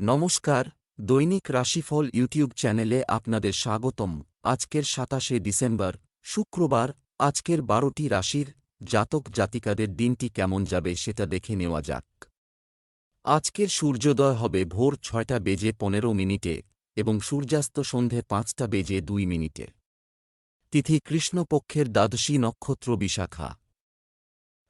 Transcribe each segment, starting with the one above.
নমস্কার, দৈনিক রাশিফল ইউটিউব চ্যানেলে আপনাদের স্বাগতম। আজকের সাতাশে ডিসেম্বর, শুক্রবার, আজকের বারোটি রাশির জাতক জাতিকাদের দিনটি কেমন যাবে সেটা দেখে নেওয়া যাক। আজকের সূর্যোদয় হবে ভোর ছয়টা বেজে পনেরো মিনিটে এবং সূর্যাস্ত সন্ধে পাঁচটা বেজে দুই মিনিটে। তিথি কৃষ্ণপক্ষের দ্বাদশী নক্ষত্র বিশাখা।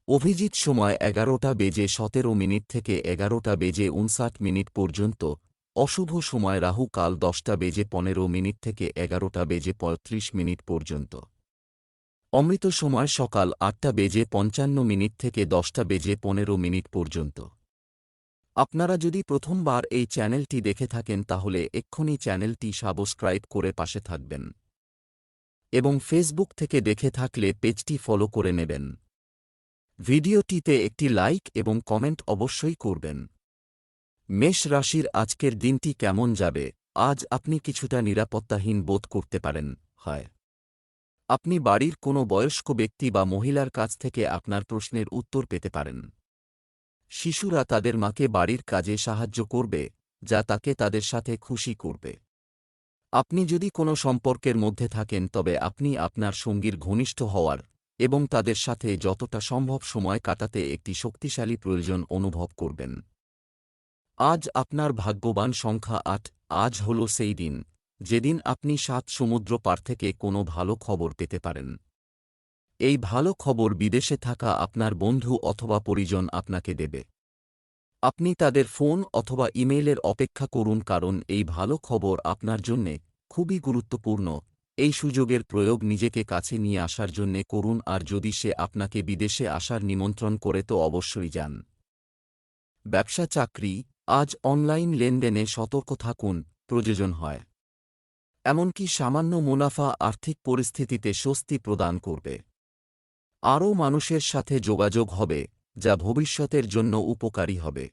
অভিজিৎ সময় এগারোটা বেজে সতেরো মিনিট থেকে এগারোটা বেজে উনষাট মিনিট পর্যন্ত, অশুভ সময় রাহু কাল দশটা বেজে পনেরো মিনিট থেকে এগারোটা বেজে পঁয়ত্রিশ মিনিট পর্যন্ত। অমৃত সময় সকাল আটটা বেজে পঞ্চান্ন মিনিট থেকে দশটা বেজে পনেরো মিনিট পর্যন্ত। আপনারা যদি প্রথমবার এই চ্যানেলটি দেখে থাকেন তাহলে এক্ষুনি চ্যানেলটি সাবস্ক্রাইব করে পাশে থাকবেন। এবং ফেসবুক থেকে দেখে থাকলে পেজটি ফলো করে নেবেন। ভিডিওটিতে একটি লাইক এবং কমেন্ট অবশ্যই করবেন। মেষ রাশির আজকের দিনটি কেমন যাবে? আজ আপনি কিছুটা নিরাপত্তাহীন বোধ করতে পারেন, হয়। আপনি বাড়ির কোনো বয়স্ক ব্যক্তি বা মহিলার কাছ থেকে আপনার প্রশ্নের উত্তর পেতে পারেন। শিশুরা তাদের মাকে বাড়ির কাজে সাহায্য করবে, যা তাকে তাদের সাথে খুশি করবে। আপনি যদি কোনো সম্পর্কের মধ্যে থাকেন, তবে আপনি আপনার সঙ্গীর ঘনিষ্ঠ হওয়ার এবং তাদের সাথে যতটা সম্ভব সময় কাটাতে একটি শক্তিশালী প্রয়োজন অনুভব করবেন। আজ আপনার ভাগ্যবান সংখ্যা আট, আজ হল সেই দিন, যেদিন আপনি সাত সমুদ্র পার থেকে কোনো ভালো খবর পেতে পারেন। এই ভালো খবর বিদেশে থাকা আপনার বন্ধু অথবা পরিজন আপনাকে দেবে। আপনি তাদের ফোন অথবা ইমেইলের অপেক্ষা করুন, কারণ এই ভালো খবর আপনার জন্যে খুবই গুরুত্বপূর্ণ। এই সুযোগের প্রয়োগ নিজেকে কাছে নিয়ে আসার জন্যে করুন আর যদি সে আপনাকে বিদেশে আসার নিমন্ত্রণ করে তো অবশ্যই যান। ব্যবসা চাকরি, আজ অনলাইন লেনদেনে সতর্ক থাকুন, প্রয়োজন হয়। এমনকি সামান্য মুনাফা আর্থিক পরিস্থিতিতে স্বস্তি প্রদান করবে। আরও মানুষের সাথে যোগাযোগ হবে, যা ভবিষ্যতের জন্য উপকারী হবে।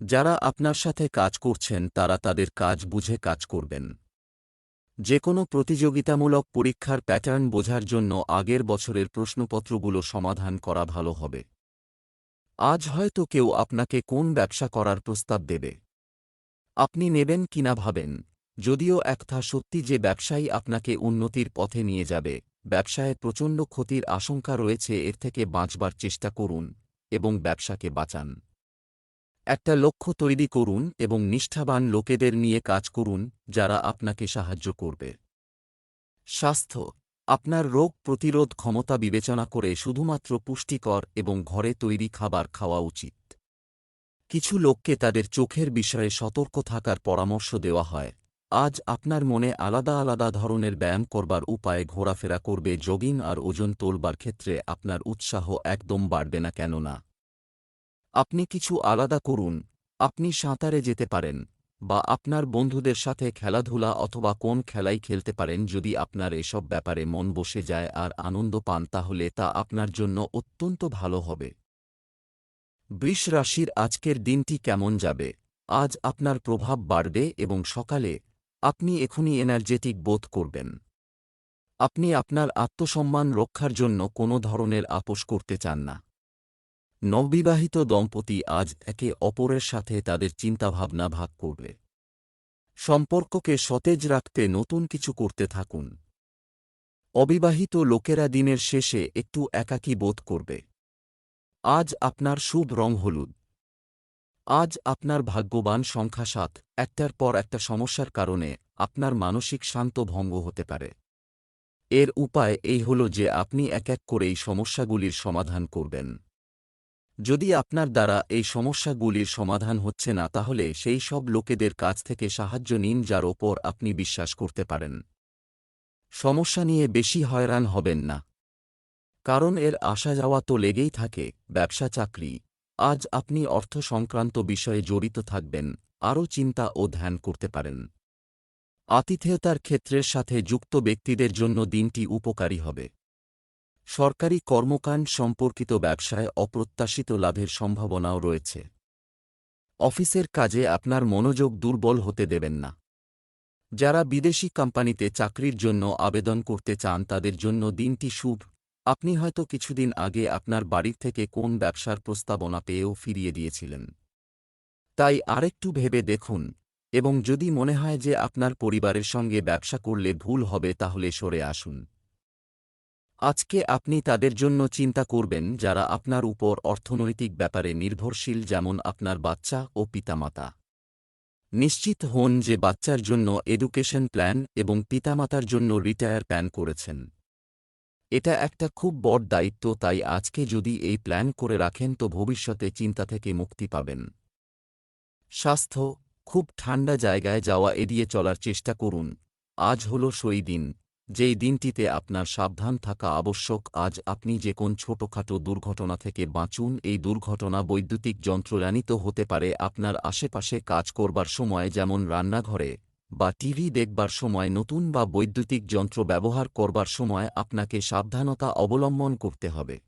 যারা আপনার সাথে কাজ করছেন তারা তাদের কাজ বুঝে কাজ করবেন। যে কোনো প্রতিযোগিতামূলক পরীক্ষার প্যাটার্ন বোঝার জন্য আগের বছরের প্রশ্নপত্রগুলো সমাধান করা ভালো হবে। আজ হয়তো কেউ আপনাকে কোন ব্যবসা করার প্রস্তাব দেবে। আপনি নেবেন কিনা ভাবেন, যদিও একথা সত্যি যে ব্যবসায়ী আপনাকে উন্নতির পথে নিয়ে যাবে, ব্যবসায় প্রচণ্ড ক্ষতির আশঙ্কা রয়েছে, এর থেকে বাঁচবার চেষ্টা করুন এবং ব্যবসাকে বাঁচান। একটা লক্ষ্য তৈরি করুন এবং নিষ্ঠাবান লোকেদের নিয়ে কাজ করুন, যারা আপনাকে সাহায্য করবে। স্বাস্থ্য, আপনার রোগ প্রতিরোধ ক্ষমতা বিবেচনা করে শুধুমাত্র পুষ্টিকর এবং ঘরে তৈরি খাবার খাওয়া উচিত। কিছু লোককে তাদের চোখের বিষয়ে সতর্ক থাকার পরামর্শ দেওয়া হয়। আজ আপনার মনে আলাদা আলাদা ধরনের ব্যায়াম করবার উপায়ে ঘোরাফেরা করবে, জগিং আর ওজন তোলবার ক্ষেত্রে আপনার উৎসাহ একদম বাড়বে না কেননা আপনি কিছু আলাদা করুন। আপনি সাঁতারে যেতে পারেন, বা আপনার বন্ধুদের সাথে খেলাধুলা অথবা কোন খেলাই খেলতে পারেন যদি আপনার এসব ব্যাপারে মন বসে যায় আর আনন্দ পান তাহলে তা আপনার জন্য অত্যন্ত ভালো হবে। বৃষ রাশির আজকের দিনটি কেমন যাবে? আজ আপনার প্রভাব বাড়বে এবং সকালে আপনি এখনই এনার্জেটিক বোধ করবেন। আপনি আপনার আত্মসম্মান রক্ষার জন্য কোনো ধরনের আপোষ করতে চান না। নববিবাহিত দম্পতি আজ একে অপরের সাথে তাদের চিন্তাভাবনা ভাগ করবে। সম্পর্ককে সতেজ রাখতে নতুন কিছু করতে থাকুন। অবিবাহিত লোকেরা দিনের শেষে একটু একাকী বোধ করবে। আজ আপনার শুভ রং হলুদ। আজ আপনার ভাগ্যবান সংখ্যা সাত। একটার পর একটা সমস্যার কারণে আপনার মানসিক শান্ত ভঙ্গ হতে পারে। এর উপায় এই হল যে আপনি এক এক করে এই সমস্যাগুলির সমাধান করবেন। যদি আপনার দ্বারা এই সমস্যাগুলির সমাধান হচ্ছে না, তাহলে সেই সব লোকেদের কাছ থেকে সাহায্য নিন, যার ওপর আপনি বিশ্বাস করতে পারেন। সমস্যা নিয়ে বেশি হয়রান হবেন না। কারণ এর আসা যাওয়া তো লেগেই থাকে, ব্যবসা চাকরি। আজ আপনি অর্থ সংক্রান্ত বিষয়ে জড়িত থাকবেন, আরও চিন্তা ও ধ্যান করতে পারেন। আতিথেয়তার ক্ষেত্রের সাথে যুক্ত ব্যক্তিদের জন্য দিনটি উপকারী হবে। সরকারি কর্মকাণ্ড সম্পর্কিত ব্যবসায় অপ্রত্যাশিত লাভের সম্ভাবনাও রয়েছে। অফিসের কাজে আপনার মনোযোগ দুর্বল হতে দেবেন না। যারা বিদেশি কোম্পানিতে চাকরির জন্য আবেদন করতে চান তাদের জন্য দিনটি শুভ। আপনি হয়তো কিছুদিন আগে আপনার বাড়ির থেকে কোন ব্যবসার প্রস্তাবনা পেয়েও ফিরিয়ে দিয়েছিলেন। তাই আরেকটু ভেবে দেখুন, এবং যদি মনে হয় যে আপনার পরিবারের সঙ্গে ব্যবসা করলে ভুল হবে তাহলে সরে আসুন। আজকে আপনি তাদের জন্য চিন্তা করবেন যারা আপনার উপর অর্থনৈতিক ব্যাপারে নির্ভরশীল, যেমন আপনার বাচ্চা ও পিতামাতা। নিশ্চিত হন যে বাচ্চার জন্য এডুকেশন প্ল্যান এবং পিতামাতার জন্য রিটায়ার প্ল্যান করেছেন। এটা একটা খুব বড় দায়িত্ব, তাই আজকে যদি এই প্ল্যান করে রাখেন তো ভবিষ্যতে চিন্তা থেকে মুক্তি পাবেন। স্বাস্থ্য, খুব ঠান্ডা জায়গায় যাওয়া এড়িয়ে চলার চেষ্টা করুন। আজ হল সই দিন। যেই দিনটিতে আপনার সাবধান থাকা আবশ্যক, আজ আপনি যে কোন ছোটখাটো দুর্ঘটনা থেকে বাঁচুন, এই দুর্ঘটনা বৈদ্যুতিক যন্ত্রজানিত হতে পারে। আপনার আশেপাশে কাজ করবার সময় যেমন রান্নাঘরে বা টিভি দেখবার সময়, নতুন বা বৈদ্যুতিক যন্ত্র ব্যবহার করবার সময় আপনাকে সাবধানতা অবলম্বন করতে হবে।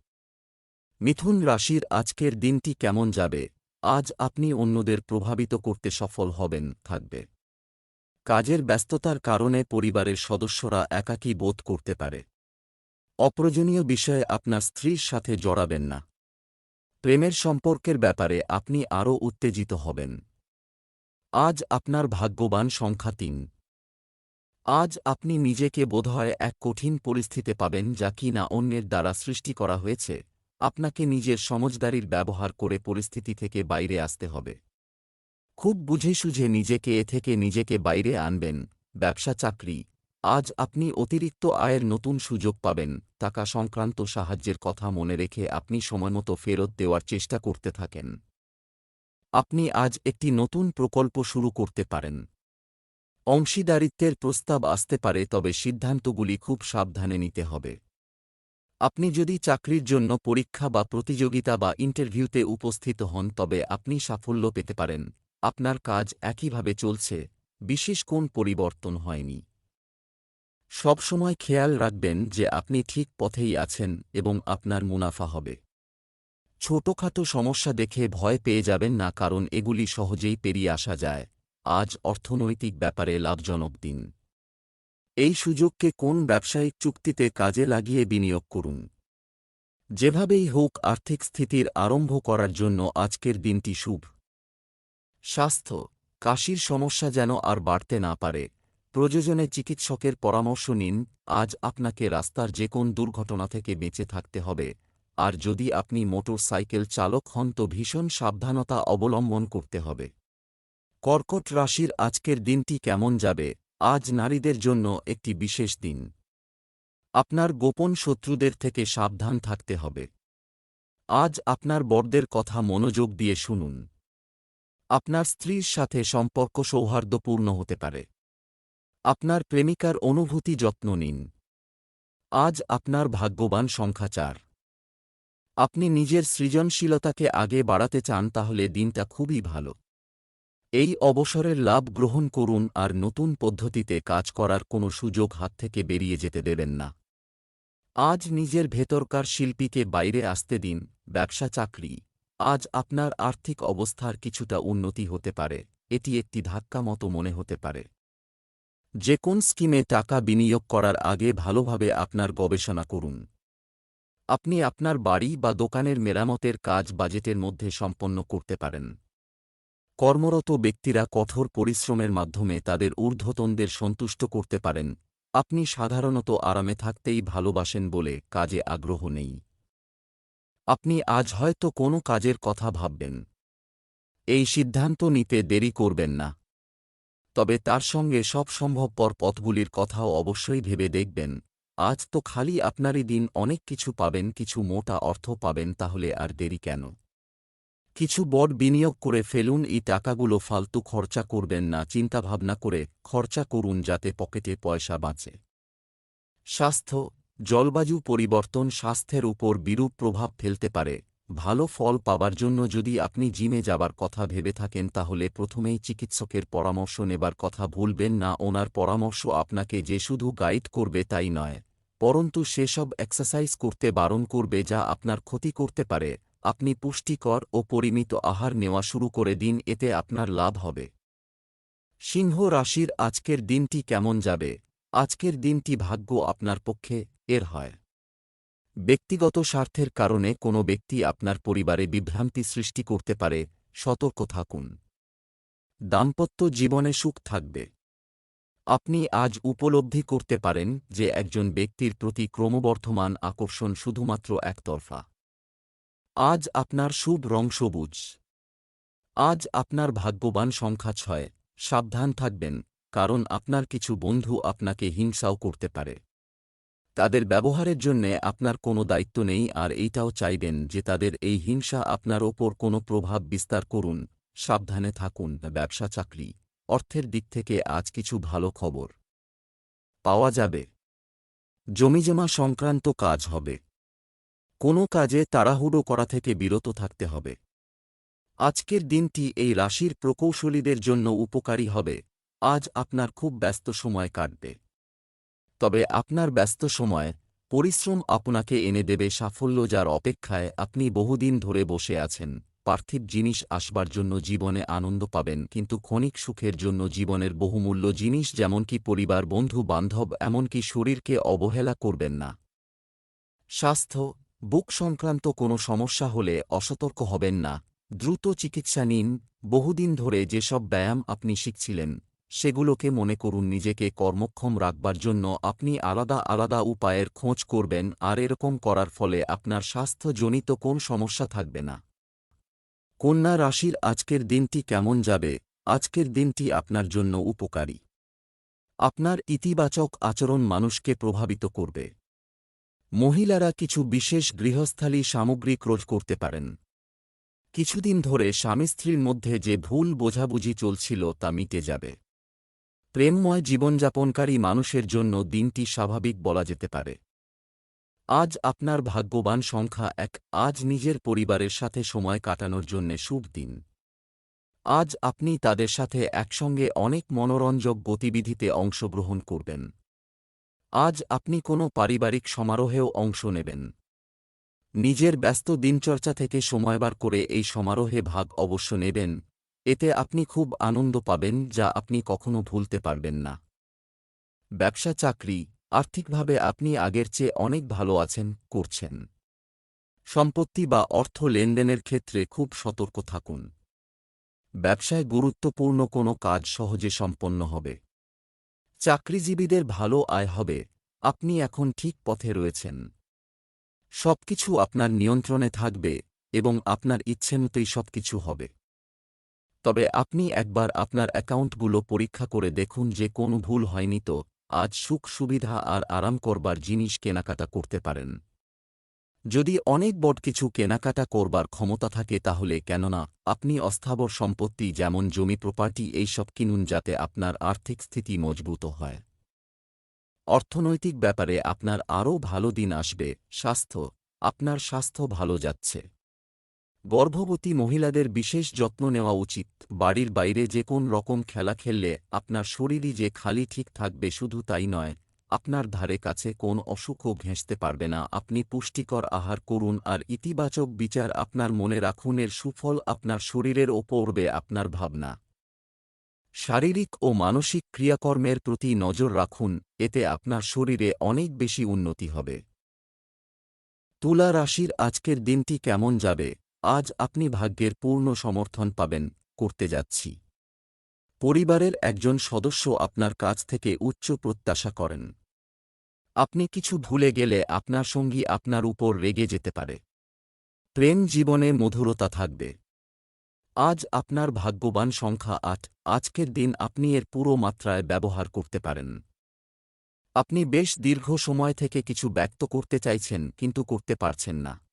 মিথুন রাশির আজকের দিনটি কেমন যাবে? আজ আপনি অন্যদের প্রভাবিত করতে সফল হবেন, থাকবে। কাজের ব্যস্ততার কারণে পরিবারের সদস্যরা একাকী বোধ করতে পারে। অপ্রয়োজনীয় বিষয়ে আপনার স্ত্রীর সাথে জড়াবেন না। প্রেমের সম্পর্কের ব্যাপারে আপনি আরও উত্তেজিত হবেন। আজ আপনার ভাগ্যবান সংখ্যা তিন। আজ আপনি নিজেকে বোধহয় এক কঠিন পরিস্থিতি পাবেন যা কি না অন্যের দ্বারা সৃষ্টি করা হয়েছে। আপনাকে নিজের সমজদারির ব্যবহার করে পরিস্থিতি থেকে বাইরে আসতে হবে। খুব বুঝে সুঝে নিজেকে এ থেকে নিজেকে বাইরে আনবেন। ব্যবসা চাকরি। আজ আপনি অতিরিক্ত আয়ের নতুন সুযোগ পাবেন। টাকা সংক্রান্ত সাহায্যের কথা মনে রেখে আপনি সময়মতো ফেরত দেওয়ার চেষ্টা করতে থাকেন। আপনি আজ একটি নতুন প্রকল্প শুরু করতে পারেন। অংশীদারিত্বের প্রস্তাব আসতে পারে, তবে সিদ্ধান্তগুলি খুব সাবধানে নিতে হবে। আপনি যদি চাকরির জন্য পরীক্ষা বা প্রতিযোগিতা বা ইন্টারভিউতে উপস্থিত হন, তবে আপনি সাফল্য পেতে পারেন। আপনার কাজ একইভাবে চলছে, বিশেষ কোন পরিবর্তন হয়নি। সবসময় খেয়াল রাখবেন যে আপনি ঠিক পথেই আছেন এবং আপনার মুনাফা হবে। ছোটখাটো সমস্যা দেখে ভয় পেয়ে যাবেন না কারণ এগুলি সহজেই পেরিয়ে আসা যায়। আজ অর্থনৈতিক ব্যাপারে লাভজনক দিন। এই সুযোগকে কোন ব্যবসায়িক চুক্তিতে কাজে লাগিয়ে বিনিয়োগ করুন। যেভাবেই হোক আর্থিক স্থিতির আরম্ভ করার জন্য আজকের দিনটি শুভ। স্বাস্থ্য, কাশির সমস্যা যেন আর বাড়তে না পারে। প্রয়োজনে চিকিৎসকের পরামর্শ নিন, আজ আপনাকে রাস্তার যে কোন দুর্ঘটনা থেকে বেঁচে থাকতে হবে। আর যদি আপনি মোটর সাইকেল চালক হন তো ভীষণ সাবধানতা অবলম্বন করতে হবে। কর্কট রাশির আজকের দিনটি কেমন যাবে? আজ নারীদের জন্য একটি বিশেষ দিন। আপনার গোপন শত্রুদের থেকে সাবধান থাকতে হবে। আজ আপনার বরদের কথা মনোযোগ দিয়ে শুনুন। আপনার স্ত্রীর সাথে সম্পর্ক সৌহার্দ্যপূর্ণ হতে পারে। আপনার প্রেমিকার অনুভূতি যত্ন নিন। আজ আপনার ভাগ্যবান সংখ্যা চার। আপনি নিজের সৃজনশীলতাকে আগে বাড়াতে চান তাহলে দিনটা খুবই ভালো। এই অবসরের লাভ গ্রহণ করুন আর নতুন পদ্ধতিতে কাজ করার কোনো সুযোগ হাত থেকে বেরিয়ে যেতে দেবেন না। আজ নিজের ভেতরকার শিল্পীকে বাইরে আসতে দিন, ব্যবসা চাকরি। আজ আপনার আর্থিক অবস্থার কিছুটা উন্নতি হতে পারে, এটি একটি ধাক্কা মতো মনে হতে পারে। যে কোন স্কিমে টাকা বিনিয়োগ করার আগে ভালোভাবে আপনার গবেষণা করুন। আপনি আপনার বাড়ি বা দোকানের মেরামতের কাজ বাজেটের মধ্যে সম্পন্ন করতে পারেন। কর্মরত ব্যক্তিরা কঠোর পরিশ্রমের মাধ্যমে তাদের ঊর্ধ্বতনদের সন্তুষ্ট করতে পারেন। আপনি সাধারণত আরামে থাকতেই ভালোবাসেন বলে কাজে আগ্রহ নেই। আপনি আজ হয়তো কোনো কাজের কথা ভাববেন। এই সিদ্ধান্ত নিতে দেরি করবেন না। তবে তার সঙ্গে সব সম্ভবপর পথগুলির কথাও অবশ্যই ভেবে দেখবেন। আজ তো খালি আপনারই দিন, অনেক কিছু পাবেন, কিছু মোটা অর্থ পাবেন, তাহলে আর দেরি কেন? কিছু বড় বিনিয়োগ করে ফেলুন, এই টাকাগুলো ফালতু খরচা করবেন না, চিন্তাভাবনা করে খরচা করুন যাতে পকেটে পয়সা বাঁচে। স্বাস্থ্য জলবায়ু পরিবর্তন স্বাস্থ্যের উপর বিরূপ প্রভাব ফেলতে পারে। ভালো ফল পাবার জন্য যদি আপনি জিমে যাবার কথা ভেবে থাকেন, তাহলে প্রথমেই চিকিৎসকের পরামর্শ নেবার কথা ভুলবেন না। ওনার পরামর্শ আপনাকে যে শুধু গাইড করবে তাই নয়, পরন্তু সেসব এক্সারসাইজ করতে বারণ করবে যা আপনার ক্ষতি করতে পারে। আপনি পুষ্টিকর ও পরিমিত আহার নেওয়া শুরু করে দিন, এতে আপনার লাভ হবে। সিংহ রাশির আজকের দিনটি কেমন যাবে? আজকের দিনটি ভাগ্য আপনার পক্ষে এর হয়। ব্যক্তিগত স্বার্থের কারণে কোনো ব্যক্তি আপনার পরিবারে বিভ্রান্তি সৃষ্টি করতে পারে, সতর্ক থাকুন। দাম্পত্য জীবনে সুখ থাকবে। আপনি আজ উপলব্ধি করতে পারেন যে একজন ব্যক্তির প্রতি ক্রমবর্ধমান আকর্ষণ শুধুমাত্র একতরফা। আজ আপনার শুভ রং সবুজ। আজ আপনার ভাগ্যবান সংখ্যা ছয়। সাবধান থাকবেন। কারণ আপনার কিছু বন্ধু আপনাকে হিংসাও করতে পারে। তাদের ব্যবহারের জন্যে আপনার কোনো দায়িত্ব নেই আর এইটাও চাইবেন যে তাদের এই হিংসা আপনার ওপর কোনো প্রভাব বিস্তার করুন, সাবধানে থাকুন, ব্যবসা, চাকরি, অর্থের দিক থেকে আজ কিছু ভালো খবর। পাওয়া যাবে। জমিজমা সংক্রান্ত কাজ হবে। কোনো কাজে তাড়াহুড়ো করা থেকে বিরত থাকতে হবে। আজকের দিনটি এই রাশির প্রকৌশলীদের জন্য উপকারী হবে। আজ আপনার খুব ব্যস্ত সময় কাটবে। তবে আপনার ব্যস্ত সময়, পরিশ্রম আপনাকে এনে দেবে সাফল্য যার অপেক্ষায় আপনি বহুদিন ধরে বসে আছেন। পার্থিব জিনিস আসবার জন্য জীবনে আনন্দ পাবেন, কিন্তু ক্ষণিক সুখের জন্য জীবনের বহুমূল্য জিনিস যেমনকি পরিবার, বন্ধু, বান্ধব, এমনকি শরীরকে অবহেলা করবেন না। স্বাস্থ্য, বুক সংক্রান্ত কোনো সমস্যা হলে অসতর্ক হবেন না। দ্রুত চিকিৎসা নিন। বহুদিন ধরে যেসব ব্যায়াম আপনি শিখছিলেন সেগুলোকে মনে করুন নিজেকে কর্মক্ষম রাখবার জন্য আপনি আলাদা আলাদা উপায়ের খোঁজ করবেন আর এরকম করার ফলে আপনার স্বাস্থ্যজনিত কোন সমস্যা থাকবে না। কন্যা রাশির আজকের দিনটি কেমন যাবে? আজকের দিনটি আপনার জন্য উপকারী। আপনার ইতিবাচক আচরণ মানুষকে প্রভাবিত করবে। মহিলারা কিছু বিশেষ গৃহস্থালী সামগ্রী ক্রোজ করতে পারেন। কিছুদিন ধরে স্বামী স্ত্রীর মধ্যে যে ভুল বোঝাবুঝি চলছিল তা মিটে যাবে। প্রেমময় জীবনযাপনকারী মানুষের জন্য দিনটি স্বাভাবিক বলা যেতে পারে। আজ আপনার ভাগ্যবান সংখ্যা এক, আজ নিজের পরিবারের সাথে সময় কাটানোর জন্যে শুভ দিন। আজ আপনি তাদের সাথে একসঙ্গে অনেক মনোরঞ্জক গতিবিধিতে অংশগ্রহণ করবেন। আজ আপনি কোনো পারিবারিক সমারোহেও অংশ নেবেন। নিজের ব্যস্ত দিনচর্চা থেকে সময় বার করে এই সমারোহে ভাগ অবশ্য নেবেন। এতে আপনি খুব আনন্দ পাবেন যা আপনি কখনো ভুলতে পারবেন না। ব্যবসা চাকরি, আর্থিকভাবে আপনি আগের চেয়ে অনেক ভালো আছেন, করছেন। সম্পত্তি বা অর্থ লেনদেনের ক্ষেত্রে খুব সতর্ক থাকুন। ব্যবসায় গুরুত্বপূর্ণ কোনো কাজ সহজে সম্পন্ন হবে। চাকরিজীবীদের ভালো আয় হবে, আপনি এখন ঠিক পথে রয়েছেন। সবকিছু আপনার নিয়ন্ত্রণে থাকবে এবং আপনার ইচ্ছেমতোই সবকিছু হবে। তবে আপনি একবার আপনার অ্যাকাউন্টগুলো পরীক্ষা করে দেখুন যে কোনো ভুল হয়নি তো, আজ সুখ, সুবিধা আর আরাম করবার জিনিস কেনাকাটা করতে পারেন। যদি অনেক বড় কিছু কেনাকাটা করবার ক্ষমতা থাকে তাহলে কেননা, আপনি অস্থাবর সম্পত্তি যেমন জমি প্রপার্টি এইসব কিনুন যাতে আপনার আর্থিক স্থিতি মজবুত হয়। অর্থনৈতিক ব্যাপারে আপনার আরও ভালো দিন আসবে, স্বাস্থ্য, আপনার স্বাস্থ্য ভালো যাচ্ছে। গর্ভবতী মহিলাদের বিশেষ যত্ন নেওয়া উচিত। বাড়ির বাইরে যে কোন রকম খেলা খেললে আপনার শরীরই যে খালি ঠিক থাকবে শুধু তাই নয়, আপনার ধারে কাছে কোন অসুখও ঘেঁষতে পারবে না। আপনি পুষ্টিকর আহার করুন আর ইতিবাচক বিচার আপনার মনে রাখুন, এর সুফল আপনার শরীরের ওপর পড়বে আপনার ভাবনা। শারীরিক ও মানসিক ক্রিয়াকর্মের প্রতি নজর রাখুন, এতে আপনার শরীরে অনেক বেশি উন্নতি হবে। তুলা রাশির আজকের দিনটি কেমন যাবে? আজ আপনি ভাগ্যের পূর্ণ সমর্থন পাবেন, করতে যাচ্ছি। পরিবারের একজন সদস্য আপনার কাছ থেকে উচ্চ প্রত্যাশা করেন। আপনি কিছু ভুলে গেলে আপনার সঙ্গী আপনার উপর রেগে যেতে পারে। প্রেম জীবনে মধুরতা থাকবে। আজ আপনার ভাগ্যবান সংখ্যা আট, আজকের দিন আপনি এর পুরো মাত্রায় ব্যবহার করতে পারেন। আপনি বেশ দীর্ঘ সময় থেকে কিছু ব্যক্ত করতে চাইছেন, কিন্তু করতে পারছেন না।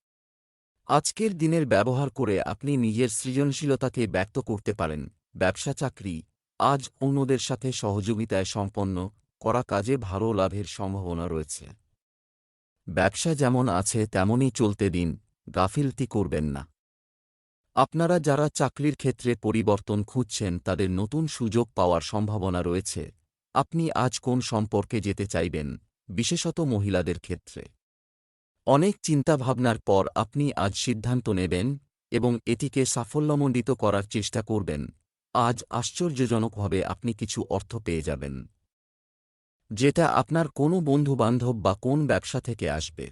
আজকের দিনের ব্যবহার করে আপনি নিজের সৃজনশীলতাকে ব্যক্ত করতে পারেন। ব্যবসা চাকরি, আজ অন্যদের সাথে সহযোগিতায় সম্পন্ন করা কাজে ভালো লাভের সম্ভাবনা রয়েছে। ব্যবসা যেমন আছে, তেমনই চলতে দিন, গাফিলতি করবেন না। আপনারা যারা চাকরির ক্ষেত্রে পরিবর্তন খুঁজছেন, তাদের নতুন সুযোগ পাওয়ার সম্ভাবনা রয়েছে। আপনি আজ কোন সম্পর্কে যেতে চাইবেন, বিশেষত মহিলাদের ক্ষেত্রে। অনেক চিন্তাভাবনার পর আপনি আজ সিদ্ধান্ত নেবেন এবং এটিকে সাফল্যমণ্ডিত করার চেষ্টা করবেন। আজ আশ্চর্যজনকভাবে আপনি কিছু অর্থ পেয়ে যাবেন। যেটা আপনার কোনো বন্ধুবান্ধব বা কোন ব্যবসা থেকে আসবে।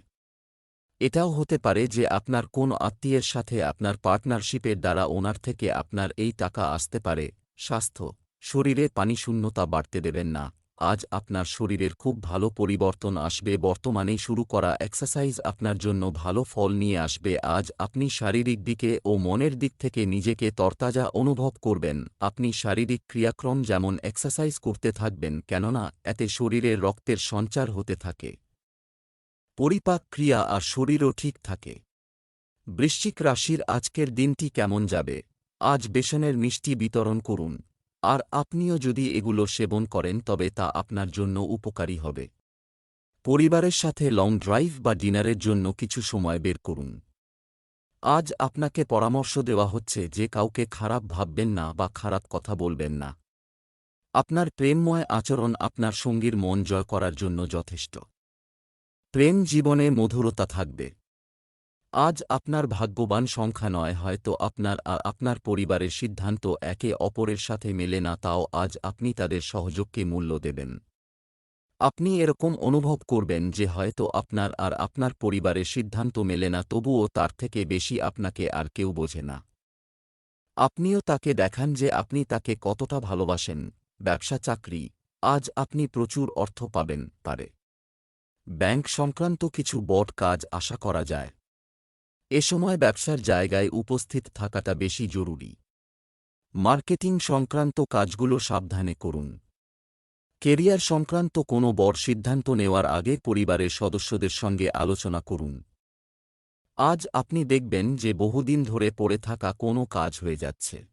এটাও হতে পারে যে আপনার কোন আত্মীয়ের সাথে আপনার পার্টনারশিপের দ্বারা ওনার থেকে আপনার এই টাকা আসতে পারে। স্বাস্থ্য, শরীরে পানি শূন্যতা বাড়তে দেবেন না। আজ আপনার শরীরের খুব ভালো পরিবর্তন আসবে বর্তমানে শুরু করা এক্সারসাইজ আপনার জন্য ভালো ফল নিয়ে আসবে, আজ আপনি শারীরিক দিকে ও মনের দিক থেকে নিজেকে তরতাজা অনুভব করবেন, আপনি শারীরিক ক্রিয়াক্রম যেমন এক্সারসাইজ করতে থাকবেন, কেননা এতে শরীরের রক্তের সঞ্চার হতে থাকে। পরিপাক ক্রিয়া আর শরীরও ঠিক থাকে। বৃশ্চিক রাশির আজকের দিনটি কেমন যাবে? আজ বেসনের মিষ্টি বিতরণ করুন। আর আপনিও যদি এগুলো সেবন করেন, তবে তা আপনার জন্য উপকারী হবে। পরিবারের সাথে লং ড্রাইভ বা ডিনারের জন্য কিছু সময় বের করুন। আজ আপনাকে পরামর্শ দেওয়া হচ্ছে যে কাউকে খারাপ ভাববেন না বা খারাপ কথা বলবেন না। আপনার প্রেমময় আচরণ আপনার সঙ্গীর মন জয় করার জন্য যথেষ্ট। প্রেম জীবনে মধুরতা থাকবে। আজ আপনার ভাগ্যবান সংখ্যা নয়, হয়তো আপনার আর আপনার পরিবারের সিদ্ধান্ত একে অপরের সাথে মেলে না, তাও আজ আপনি তাদের সহযোগকে মূল্য দেবেন। আপনি এরকম অনুভব করবেন যে হয়তো আপনার আর আপনার পরিবারের সিদ্ধান্ত মেলে না, তবুও তার থেকে বেশি আপনাকে আর কেউ বোঝে না। আপনিও তাকে দেখান যে আপনি তাকে কতটা ভালোবাসেন। ব্যবসা, চাকরি, আজ আপনি প্রচুর অর্থ পাবেন, পারে। ব্যাংক সংক্রান্ত কিছু বট কাজ আশা করা যায়। এ সময় ব্যবসার জায়গায় উপস্থিত থাকাটা বেশি জরুরি। মার্কেটিং সংক্রান্ত কাজগুলো সাবধানে করুন। কেরিয়ার সংক্রান্ত কোনো বড় সিদ্ধান্ত নেওয়ার আগে পরিবারের সদস্যদের সঙ্গে আলোচনা করুন। আজ আপনি দেখবেন যে বহুদিন ধরে পড়ে থাকা কোনো কাজ হয়ে যাচ্ছে।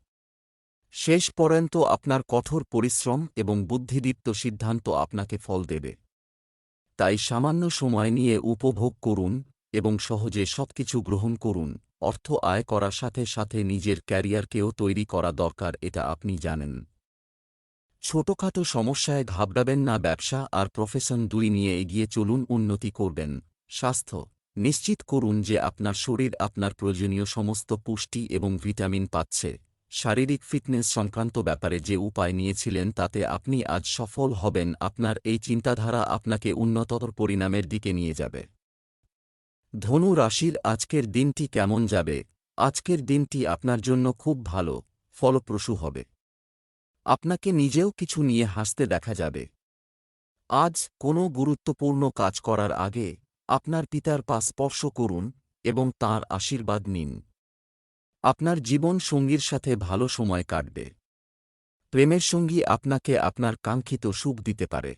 শেষ পর্যন্ত আপনার কঠোর পরিশ্রম এবং বুদ্ধিদীপ্ত সিদ্ধান্ত আপনাকে ফল দেবে। তাই সামান্য সময় নিয়ে উপভোগ করুন এবং সহজে সবকিছু গ্রহণ করুন। অর্থ আয় করার সাথে সাথে নিজের ক্যারিয়ারকেও তৈরি করা দরকার, এটা আপনি জানেন। ছোটখাটো সমস্যায় ঘাবড়াবেন না ব্যবসা আর প্রফেশন দুই নিয়ে এগিয়ে চলুন, উন্নতি করবেন। স্বাস্থ্য, নিশ্চিত করুন যে আপনার শরীর আপনার প্রয়োজনীয় সমস্ত পুষ্টি এবং ভিটামিন পাচ্ছে। শারীরিক ফিটনেস সংক্রান্ত ব্যাপারে যে উপায় নিয়েছিলেন, তাতে আপনি আজ সফল হবেন, আপনার এই চিন্তাধারা আপনাকে উন্নততর পরিণামের দিকে নিয়ে যাবে। ধনু রাশির আজকের দিনটি কেমন যাবে? আজকের দিনটি আপনার জন্য খুব ভালো, ফলপ্রসূ হবে। আপনাকে নিজেও কিছু নিয়ে হাসতে দেখা যাবে। আজ কোনো গুরুত্বপূর্ণ কাজ করার আগে আপনার পিতার পা স্পর্শ করুন এবং তাঁর আশীর্বাদ নিন। আপনার জীবন সঙ্গীর সাথে ভালো সময় কাটবে। প্রেমের সঙ্গী আপনাকে আপনার কাঙ্ক্ষিত সুখ দিতে পারে।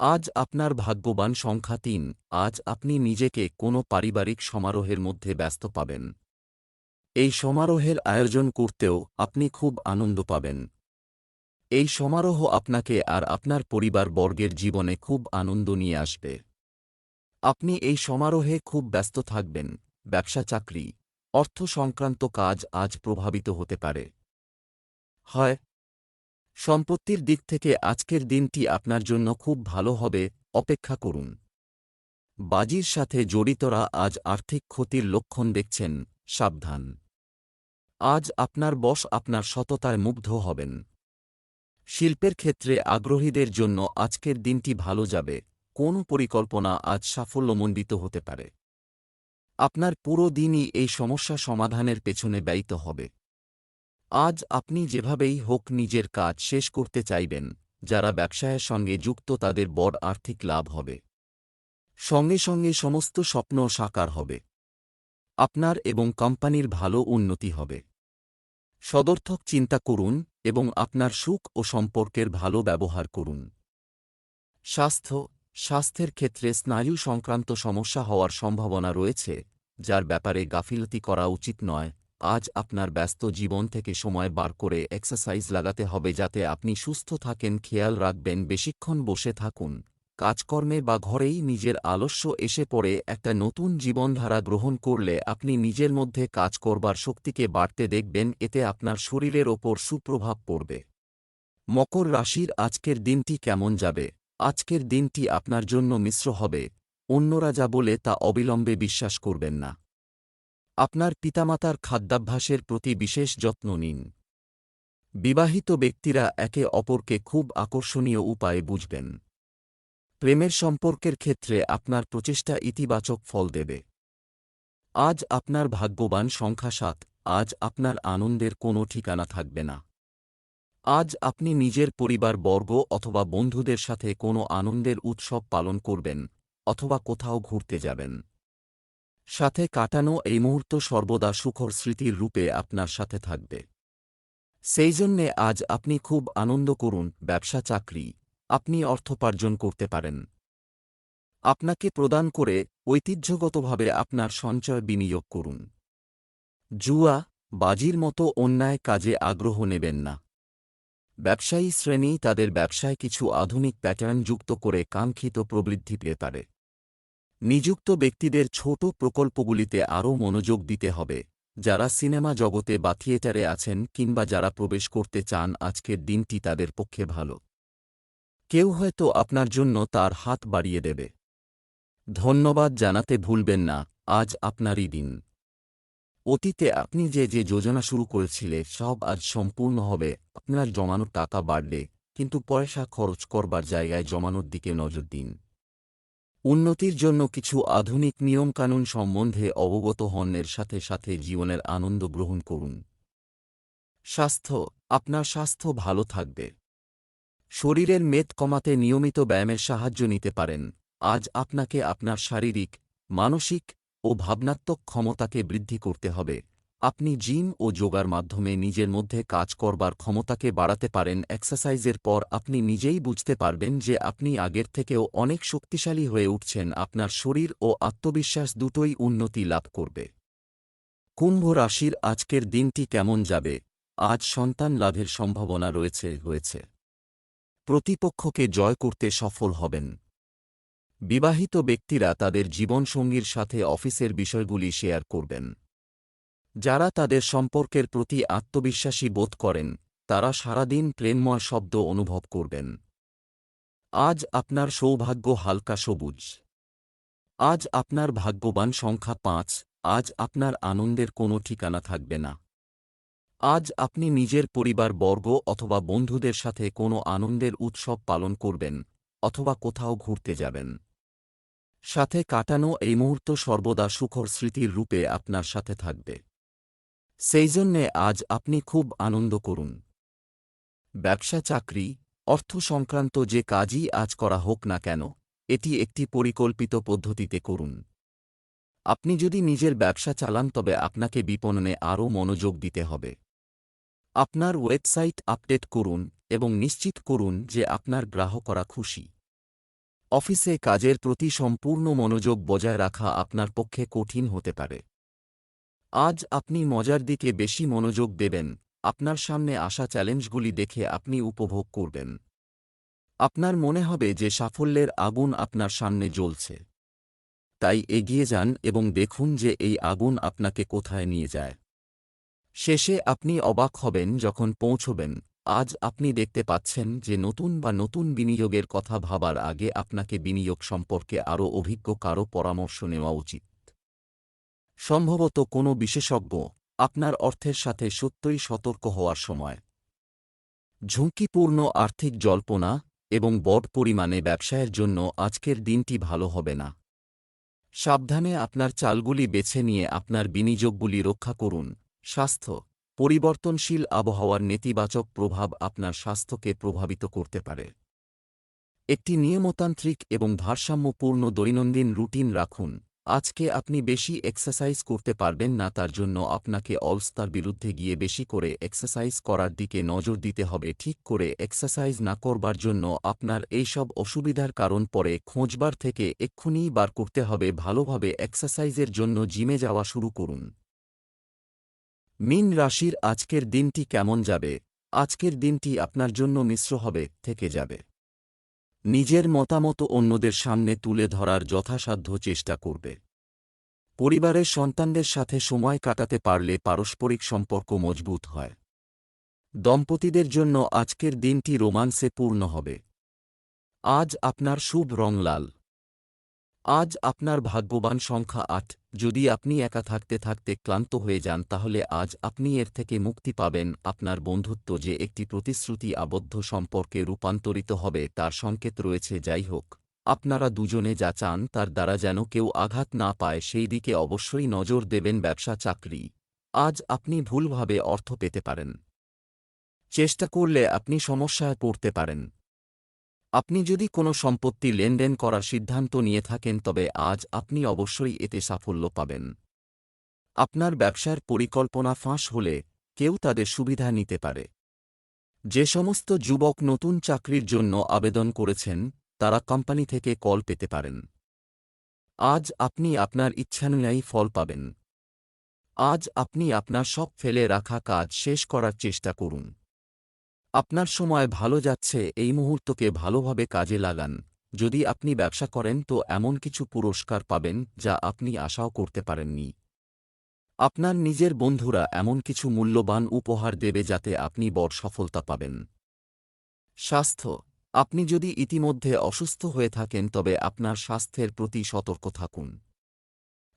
আজ আপনার ভাগ্যবান সংখ্যা তিন, আজ আপনি নিজেকে কোনো পারিবারিক সমারোহের মধ্যে ব্যস্ত পাবেন। এই সমারোহের আয়োজন করতেও আপনি খুব আনন্দ পাবেন। এই সমারোহ আপনাকে আর আপনার পরিবার বর্গের জীবনে খুব আনন্দ নিয়ে আসবে। আপনি এই সমারোহে খুব ব্যস্ত থাকবেন, ব্যবসা চাকরি, অর্থ সংক্রান্ত কাজ আজ প্রভাবিত হতে পারে। হয় সম্পত্তির দিক থেকে আজকের দিনটি আপনার জন্য খুব ভালো হবে, অপেক্ষা করুন। বাজির সাথে জড়িতরা আজ আর্থিক ক্ষতির লক্ষণ দেখছেন, সাবধান। আজ আপনার বস আপনার সততায় মুগ্ধ হবেন। শিল্পের ক্ষেত্রে আগ্রহীদের জন্য আজকের দিনটি ভালো যাবে, কোন পরিকল্পনা আজ সাফল্যমণ্ডিত হতে পারে। আপনার পুরো দিনই এই সমস্যা সমাধানের পেছনে ব্যয়িত হবে। আজ আপনি যেভাবেই হোক নিজের কাজ শেষ করতে চাইবেন, যারা ব্যবসায়ের সঙ্গে যুক্ত তাদের বড় আর্থিক লাভ হবে। সঙ্গে সঙ্গে সমস্ত স্বপ্ন সাকার হবে। আপনার এবং কোম্পানির ভালো উন্নতি হবে। সদর্থক চিন্তা করুন এবং আপনার সুখ ও সম্পর্কের ভালো ব্যবহার করুন। স্বাস্থ্য, স্বাস্থ্যের ক্ষেত্রে স্নায়ু সংক্রান্ত সমস্যা হওয়ার সম্ভাবনা রয়েছে, যার ব্যাপারে গাফিলতি করা উচিত নয়। আজ আপনার ব্যস্ত জীবন থেকে সময় বার করে এক্সারসাইজ লাগাতে হবে যাতে আপনি সুস্থ থাকেন, খেয়াল রাখবেন, বেশিক্ষণ বসে থাকুন। কাজকর্মে বা ঘরেই নিজের আলস্য এসে পড়ে, একটা নতুন জীবনধারা গ্রহণ করলে আপনি নিজের মধ্যে কাজ করবার শক্তিকে বাড়তে দেখবেন, এতে আপনার শরীরের ওপর সুপ্রভাব পড়বে। মকর রাশির আজকের দিনটি কেমন যাবে? আজকের দিনটি আপনার জন্য মিশ্র হবে। অন্যরা যা বলে তা অবিলম্বে বিশ্বাস করবেন না। আপনার পিতামাতার খাদ্যাভ্যাসের প্রতি বিশেষ যত্ন নিন। বিবাহিত ব্যক্তিরা একে অপরকে খুব আকর্ষণীয় উপায়ে বুঝবেন। প্রেমের সম্পর্কের ক্ষেত্রে আপনার প্রচেষ্টা ইতিবাচক ফল দেবে। আজ আপনার ভাগ্যবান সংখ্যা সাত, আজ আপনার আনন্দের কোনো ঠিকানা থাকবে না। আজ আপনি নিজের পরিবার, বর্গ অথবা বন্ধুদের সাথে কোনো আনন্দের উৎসব পালন করবেন অথবা কোথাও ঘুরতে যাবেন। সাথে কাটানো এই মুহূর্ত সর্বদা সুখর স্মৃতির রূপে আপনার সাথে থাকবে। সেই জন্যে আজ আপনি খুব আনন্দ করুন, ব্যবসা, চাকরি, আপনি অর্থোপার্জন করতে পারেন। আপনাকে প্রদান করে ঐতিহ্যগতভাবে আপনার সঞ্চয় বিনিয়োগ করুন। জুয়া, বাজির মতো অন্যায় কাজে আগ্রহ নেবেন না। ব্যবসায়ী শ্রেণি তাদের ব্যবসায় কিছু আধুনিক প্যাটার্ন যুক্ত করে কাঙ্ক্ষিত প্রবৃদ্ধি পেতে পারে। নিযুক্ত ব্যক্তিদের ছোট প্রকল্পগুলিতে আরও মনোযোগ দিতে হবে, যারা সিনেমা জগতে বা থিয়েটারে আছেন কিংবা যারা প্রবেশ করতে চান আজকের দিনটি তাদের পক্ষে ভালো। কেউ হয়তো আপনার জন্য তার হাত বাড়িয়ে দেবে। ধন্যবাদ জানাতে ভুলবেন না, আজ আপনারই দিন। অতীতে আপনি যে যে যোজনা শুরু করেছিলে, সব আজ সম্পূর্ণ হবে, আপনার জমানোর টাকা বাড়লে, কিন্তু পয়সা খরচ করবার জায়গায় জমানোর দিকে নজর দিন। উন্নতির জন্য কিছু আধুনিক নিয়মকানুন সম্বন্ধে অবগত হন্যের সাথে সাথে জীবনের আনন্দ গ্রহণ করুন। স্বাস্থ্য, আপনার স্বাস্থ্য ভালো থাকবে। শরীরের মেদ কমাতে নিয়মিত ব্যায়ামের সাহায্য নিতে পারেন। আজ আপনাকে আপনার শারীরিক, মানসিক ও ভাবনাত্মক ক্ষমতাকে বৃদ্ধি করতে হবে। আপনি জিম ও যোগার মাধ্যমে নিজের মধ্যে কাজ করবার ক্ষমতাকে বাড়াতে পারেন। এক্সারসাইজের পর আপনি নিজেই বুঝতে পারবেন যে আপনি আগের থেকেও অনেক শক্তিশালী হয়ে উঠছেন। আপনার শরীর ও আত্মবিশ্বাস দুটোই উন্নতি লাভ করবে। কুম্ভ রাশির আজকের দিনটি কেমন যাবে? আজ সন্তান লাভের সম্ভাবনা রয়েছে, হয়েছে। প্রতিপক্ষকে জয় করতে সফল হবেন। বিবাহিত ব্যক্তিরা তাদের জীবনসঙ্গীর সাথে অফিসের বিষয়গুলি শেয়ার করবেন। যারা তাদের সম্পর্কের প্রতি আত্মবিশ্বাসী বোধ করেন, তারা সারাদিন প্রেমময় শব্দ অনুভব করবেন। আজ আপনার সৌভাগ্য হালকা সবুজ। আজ আপনার ভাগ্যবান সংখ্যা পাঁচ, আজ আপনার আনন্দের কোনো ঠিকানা থাকবে না। আজ আপনি নিজের পরিবার, বর্গ অথবা বন্ধুদের সাথে কোনো আনন্দের উৎসব পালন করবেন, অথবা কোথাও ঘুরতে যাবেন। সাথে কাটানো এই মুহূর্ত সর্বদা সুখর স্মৃতির রূপে আপনার সাথে থাকবে। সেই জন্যে আজ আপনি খুব আনন্দ করুন। ব্যবসা চাকরি, অর্থ সংক্রান্ত যে কাজই আজ করা হোক না কেন, এটি একটি পরিকল্পিত পদ্ধতিতে করুন। আপনি যদি নিজের ব্যবসা চালান তবে আপনাকে বিপণনে আরও মনোযোগ দিতে হবে। আপনার ওয়েবসাইট আপডেট করুন এবং নিশ্চিত করুন যে আপনার গ্রাহকরা খুশি। অফিসে কাজের প্রতি সম্পূর্ণ মনোযোগ বজায় রাখা আপনার পক্ষে কঠিন হতে পারে। আজ আপনি মজার দিকে বেশি মনোযোগ দেবেন। আপনার সামনে আসা চ্যালেঞ্জগুলি দেখে আপনি উপভোগ করবেন। আপনার মনে হবে যে সাফল্যের আগুন আপনার সামনে জ্বলছে। তাই এগিয়ে যান এবং দেখুন যে এই আগুন আপনাকে কোথায় নিয়ে যায়। শেষে আপনি অবাক হবেন যখন পৌঁছবেন। আজ আপনি দেখতে পাচ্ছেন যে নতুন বা নতুন বিনিয়োগের কথা ভাবার আগে আপনাকে বিনিয়োগ সম্পর্কে আরও অভিজ্ঞ কারও পরামর্শ নেওয়া উচিত। সম্ভবত কোনো বিশেষজ্ঞ আপনার অর্থের সাথে সত্যই সতর্ক হওয়ার সময়। ঝুঁকিপূর্ণ আর্থিক জল্পনা এবং বড় পরিমাণে ব্যবসায়ের জন্য আজকের দিনটি ভালো হবে না। সাবধানে আপনার চালগুলি বেছে নিয়ে আপনার বিনিয়োগগুলি রক্ষা করুন। স্বাস্থ্য, পরিবর্তনশীল আবহাওয়ার নেতিবাচক প্রভাব আপনার স্বাস্থ্যকে প্রভাবিত করতে পারে। একটি নিয়মতান্ত্রিক এবং ভারসাম্যপূর্ণ দৈনন্দিন রুটিন রাখুন। আজকে আপনি বেশি এক্সারসাইজ করতে পারবেন না, তার জন্য আপনাকে অলস্তার বিরুদ্ধে গিয়ে বেশি করে এক্সারসাইজ করার দিকে নজর দিতে হবে। ঠিক করে এক্সারসাইজ না করবার জন্য আপনার এইসব অসুবিধার কারণ পরে খোঁজবার থেকে এক্ষুনি বার করতে হবে। ভালোভাবে এক্সারসাইজের জন্য জিমে যাওয়া শুরু করুন। মিন রাশির আজকের দিনটি কেমন যাবে? আজকের দিনটি আপনার জন্য মিশ্র হবে, থেকে যাবে। নিজের মতামত অন্যদের সামনে তুলে ধরার যথাসাধ্য চেষ্টা করবে। পরিবারের সন্তানদের সাথে সময় কাটাতে পারলে পারস্পরিক সম্পর্ক মজবুত হয়। দম্পতিদের জন্য আজকের দিনটি রোমান্সে পূর্ণ হবে। আজ আপনার শুভ রং লাল। আজ আপনার ভাগ্যবান সংখ্যা আট। যদি আপনি একা থাকতে থাকতে ক্লান্ত হয়ে যান, তাহলে আজ আপনি এর থেকে মুক্তি পাবেন। আপনার বন্ধুত্ব যে একটি প্রতিশ্রুতি আবদ্ধ সম্পর্কে রূপান্তরিত হবে, তার সংকেত রয়েছে, যাই হোক। আপনারা দুজনে যা চান, তার দ্বারা যেন কেউ আঘাত না পায়, সেই দিকে অবশ্যই নজর দেবেন ব্যবসা চাকরি। আজ আপনি ভুলভাবে অর্থ পেতে পারেন। চেষ্টা করলে আপনি সমস্যায় পড়তে পারেন। আপনি যদি কোনো সম্পত্তি লেনদেন করার সিদ্ধান্ত নিয়ে থাকেন, তবে আজ আপনি অবশ্যই এতে সাফল্য পাবেন। আপনার ব্যবসার পরিকল্পনা ফাঁস হলে কেউ তাদের সুবিধা নিতে পারে। যে সমস্ত যুবক নতুন চাকরির জন্য আবেদন করেছেন, তারা কোম্পানি থেকে কল পেতে পারেন। আজ আপনি আপনার ইচ্ছানুযায়ী ফল পাবেন। আজ আপনি আপনার সব ফেলে রাখা কাজ শেষ করার চেষ্টা করুন। আপনার সময় ভালো যাচ্ছে, এই মুহূর্তকে ভালোভাবে কাজে লাগান। যদি আপনি ব্যবসা করেন, তো এমন কিছু পুরস্কার পাবেন, যা আপনি আশাও করতে পারেননি। আপনার নিজের বন্ধুরা এমন কিছু মূল্যবান উপহার দেবে, যাতে আপনি বড় সফলতা পাবেন। স্বাস্থ্য। আপনি যদি ইতিমধ্যে অসুস্থ হয়ে থাকেন, তবে আপনার স্বাস্থ্যের প্রতি সতর্ক থাকুন।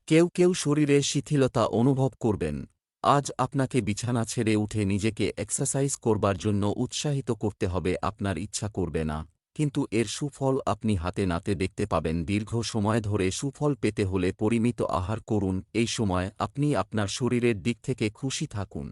কেউ কেউ শরীরে শিথিলতা অনুভব করবেন। আজ আপনাকে বিছানা ছেড়ে উঠে নিজেকে এক্সারসাইজ করবার জন্য উৎসাহিত করতে হবে, আপনার ইচ্ছা করবে না। কিন্তু এর সুফল আপনি হাতে নাতে দেখতে পাবেন, দীর্ঘ সময় ধরে সুফল পেতে হলে পরিমিত আহার করুন, এই সময় আপনি আপনার শরীরের দিক থেকে খুশি থাকুন।